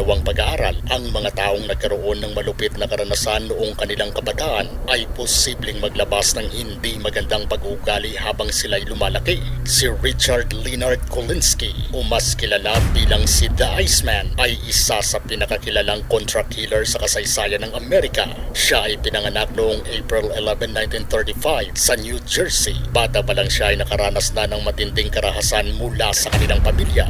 Ginawang pag-aaral, ang mga taong nagkaroon ng malupit na karanasan noong kanilang kabataan ay posibleng maglabas ng hindi magandang pag-uugali habang sila'y lumalaki. Si Richard Leonard Kolinsky, o mas kilala bilang si The Iceman, ay isa sa pinakakilalang contract killer sa kasaysayan ng Amerika. Siya ay pinanganak noong April 11, 1935 sa New Jersey. Bata pa lang siya ay nakaranas na ng matinding karahasan mula sa kanilang pamilya.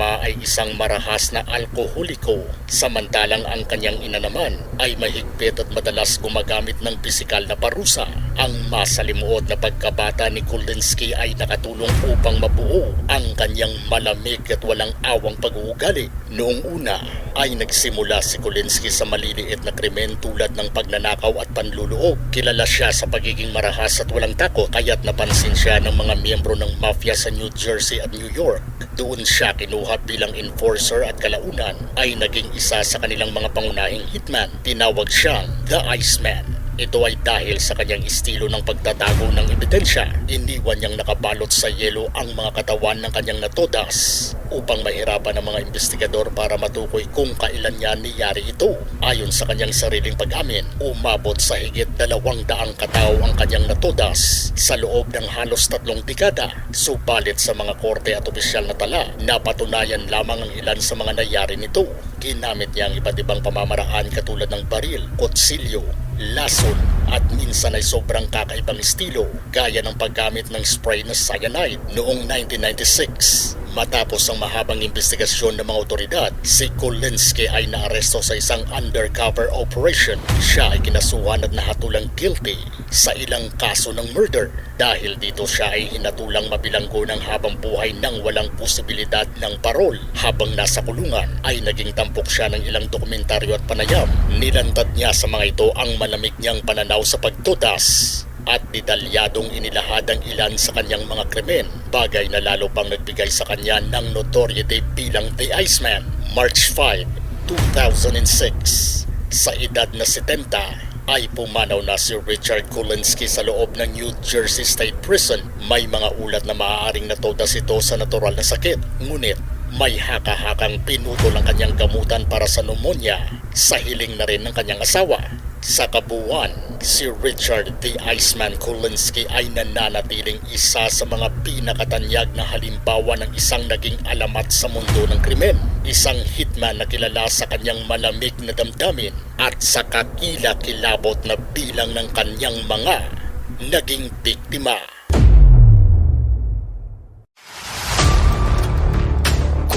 Ama ay isang marahas na alkoholiko, samantalang ang kanyang ina naman ay mahigpit at madalas gumagamit ng pisikal na parusa. Ang masalimuot na pagkabata ni Kulinski ay nakatulong upang mabuo ang kanyang malamig at walang awang pag-uugali. Noong una ay nagsimula si Kulinski sa maliliit na krimen tulad ng pagnanakaw at panluloob. Kilala siya sa pagiging marahas at walang takot kaya't napansin siya ng mga miyembro ng mafia sa New Jersey at New York. Doon siya kinuha bilang enforcer at kalaunan ay naging isa sa kanilang mga pangunahing hitman. Tinawag siyang The Iceman. Ito ay dahil sa kanyang estilo ng pagtatago ng ebidensya. Iniwan niyang nakabalot sa yelo ang mga katawan ng kanyang natodas upang mahirapan ang mga investigador para matukoy kung kailan niya niyari ito. Ayon sa kanyang sariling pag-amin, umabot sa higit dalawang daang katao ang kanyang natodas sa loob ng halos tatlong dekada. Subalit sa mga korte at opisyal na tala, napatunayan lamang ang ilan sa mga nangyari nito. Ginamit niya ang iba't ibang pamamaraan katulad ng baril, kutsilyo, lason at minsan ay sobrang kakaibang estilo gaya ng paggamit ng spray na cyanide noong 1996. Matapos ang mahabang investigasyon ng mga otoridad, si Kolinsky ay naaresto sa isang undercover operation. Siya ay kinasuhan at nahatulang guilty sa ilang kaso ng murder. Dahil dito siya ay hinatulang mabilanggo ng habang buhay nang walang posibilidad ng parol. Habang nasa kulungan ay naging tampok siya ng ilang dokumentaryo at panayam. Nilantad niya sa mga ito ang malamig niyang pananaw sa pagtutas at detalyadong inilahad ang ilan sa kanyang mga krimen, bagay na lalo pang nagbigay sa kanya ng notoriety bilang The Iceman. March 5, 2006, sa edad na 70, ay pumanaw na si Richard Kulinski sa loob ng New Jersey State Prison. May mga ulat na maaaring natodas ito sa natural na sakit, ngunit may haka-hakang pinutol ang kanyang gamutan para sa pneumonia sa hiling na rin ng kanyang asawa. Sa kabuuan, si Richard the Iceman Kulinski ay nananatiling isa sa mga pinakatanyag na halimbawa ng isang naging alamat sa mundo ng krimen. Isang hitman na kilala sa kanyang malamig na damdamin at sa kakila-kilabot na bilang ng kanyang mga naging biktima.